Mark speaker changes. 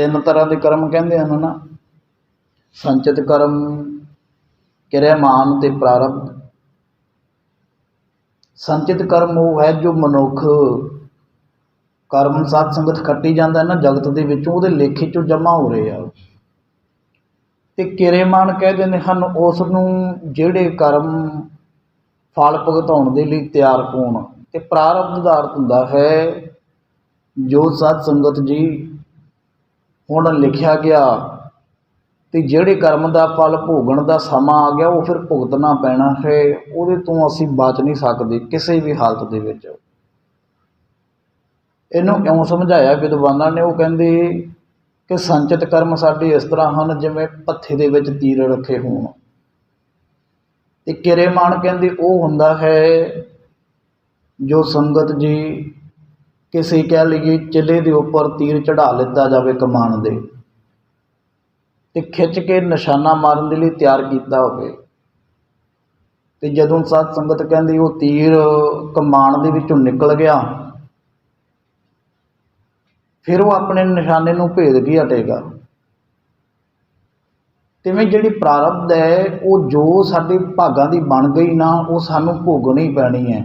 Speaker 1: ਤਿੰਨ ਤਰ੍ਹਾਂ ਦੇ ਕਰਮ ਕਹਿੰਦੇ ਹਨ ਨਾ। ਸੰਚਿਤ ਕਰਮ ਕਿਰਿਆਮਾਨ ਤੇ ਪ੍ਰਾਰਬਧ। ਸੰਚਿਤ ਕਰਮ ਉਹ ਹੈ ਜੋ ਮਨੁੱਖ ਕਰਮ ਸਾਧ ਸੰਗਤ ਖੱਟੀ ਜਾਂਦਾ ਨਾ ਜਗਤ ਦੇ ਵਿੱਚੋਂ, ਉਹਦੇ ਲੇਖੇ ਚੋਂ ਜਮ੍ਹਾਂ ਹੋ ਰਹੇ ਆ। ਤੇ ਕਿਰਿਆਮਾਨ ਕਹਿ ਦਿੰਦੇ ਹਨ, ਉਸ ਨੂੰ ਜਿਹੜੇ ਕਰਮ ਫਲ ਭੁਗਤਾਉਣ ਦੇ ਲਈ ਤਿਆਰ ਹੋਣ। ਤੇ ਪ੍ਰਾਰਬਧ ਦਾ ਅਰਥ ਹੁੰਦਾ ਹੈ, ਜੋ ਸਾਧ ਸੰਗਤ ਜੀ ਹੁਣ ਲਿਖਿਆ ਗਿਆ ਤੇ ਜਿਹੜੇ ਕਰਮ ਦਾ ਫਲ ਭੋਗਣ ਦਾ ਸਮਾਂ ਆ ਗਿਆ, ਉਹ ਫਿਰ ਭੁਗਤਣਾ ਪੈਣਾ ਹੈ। ਉਹਦੇ ਤੋਂ ਅਸੀਂ ਬਚ ਨਹੀਂ ਸਕਦੇ ਕਿਸੇ ਵੀ ਹਾਲਤ ਦੇ ਵਿੱਚ। ਇਹਨੂੰ ਕਿਉਂ ਸਮਝਾਇਆ ਵਿਦਵਾਨਾਂ ਨੇ, ਉਹ ਕਹਿੰਦੇ ਕਿ ਸੰਚਿਤ ਕਰਮ ਸਾਡੇ ਇਸ ਤਰ੍ਹਾਂ ਹਨ ਜਿਵੇਂ ਪੱਥੇ ਦੇ ਵਿੱਚ ਤੀਰ ਰੱਖੇ ਹੋਣ। ਤੇ ਕਿਰੇਮਾਨ ਕਹਿੰਦੇ ਉਹ ਹੁੰਦਾ ਹੈ ਜੋ ਸੰਗਤ ਜੀ ਕਿਸੇ ਕਹਿ ਲਈਏ ਚਿੱਲੇ ਦੇ ਉੱਪਰ ਤੀਰ ਚੜਾ ਲਿੱਤਾ ਜਾਵੇ ਕਮਾਨ ਦੇ ਤੇ ਖਿੱਚ ਕੇ ਨਿਸ਼ਾਨਾ ਮਾਰਨ ਦੇ ਲਈ ਤਿਆਰ ਕੀਤਾ ਹੋਵੇ। ਤੇ ਜਦੋਂ ਸਾਧ ਸੰਗਤ ਕਹਿੰਦੀ ਉਹ ਤੀਰ ਕਮਾਨ ਦੇ ਵਿੱਚੋਂ ਨਿਕਲ ਗਿਆ, ਫਿਰ ਉਹ ਆਪਣੇ ਨਿਸ਼ਾਨੇ ਨੂੰ ਭੇਦ ਕੇ ਹਟੇਗਾ। ਤਿਵੇਂ ਜਿਹੜੀ ਪ੍ਰਾਰਬਧ ਹੈ, ਉਹ ਜੋ ਸਾਡੇ ਭਾਗਾਂ ਦੀ ਬਣ ਗਈ ਨਾ, ਉਹ ਸਾਨੂੰ ਭੋਗਣੀ ਪੈਣੀ ਹੈ।